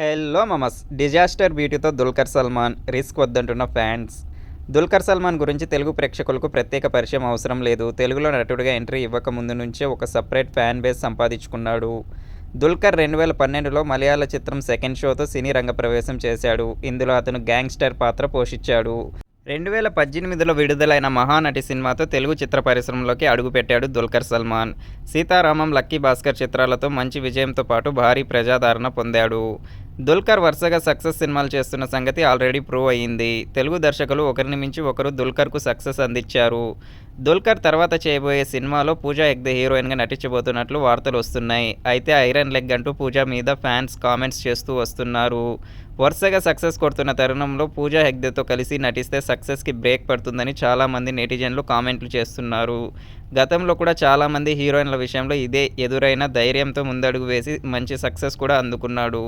Hello మమస్ disaster బ్యూటీతో Dulquer Salmaan risk వద్దంటున్న ఫ్యాన్స్. దుల్కర్ సల్మాన్ గురించి తెలుగు ప్రేక్షకులకు ప్రత్యేక పరిచయం అవసరం లేదు. తెలుగులో నటుడిగా ఎంట్రీ ఇవ్వక ముందు నుంచే ఒక సపరేట్ ఫ్యాన్ బేస్ సంపాదించుకున్నాడు. దుల్కర్ రెండు వేల పన్నెండులో మలయాళ చిత్రం సెకండ్ షోతో సినీ రంగ ప్రవేశం చేశాడు. ఇందులో అతను గ్యాంగ్స్టర్ పాత్ర పోషించాడు. రెండు వేల పద్దెనిమిదిలో విడుదలైన మహానటి సినిమాతో తెలుగు చిత్ర పరిశ్రమలోకి అడుగుపెట్టాడు దుల్కర్ సల్మాన్. సీతారామం లక్కీ భాస్కర్ చిత్రాలతో మంచి విజయంతో పాటు భారీ ప్రజాదరణ పొందాడు. దుల్కర్ వరుసగా సక్సెస్ సినిమాలు చేస్తున్న సంగతి ఆల్రెడీ ప్రూవ్ అయ్యింది. తెలుగు దర్శకులు ఒకరిని మించి ఒకరు దుల్కర్కు సక్సెస్ అందించారు. దుల్కర్ తర్వాత చేయబోయే సినిమాలో పూజా హెగ్దే హీరోయిన్గా నటించబోతున్నట్లు వార్తలు వస్తున్నాయి. అయితే ఐరన్ లెగ్ అంటూ పూజా మీద ఫ్యాన్స్ కామెంట్స్ చేస్తూ వస్తున్నారు. వరుసగా సక్సెస్ కొడుతున్న తరుణంలో పూజా హెగ్దేతో కలిసి నటిస్తే సక్సెస్కి బ్రేక్ పడుతుందని చాలామంది నెటిజన్లు కామెంట్లు చేస్తున్నారు. గతంలో కూడా చాలామంది హీరోయిన్ల విషయంలో ఇదే ఎదురైన ధైర్యంతో ముందడుగు వేసి మంచి సక్సెస్ కూడా అందుకున్నాడు.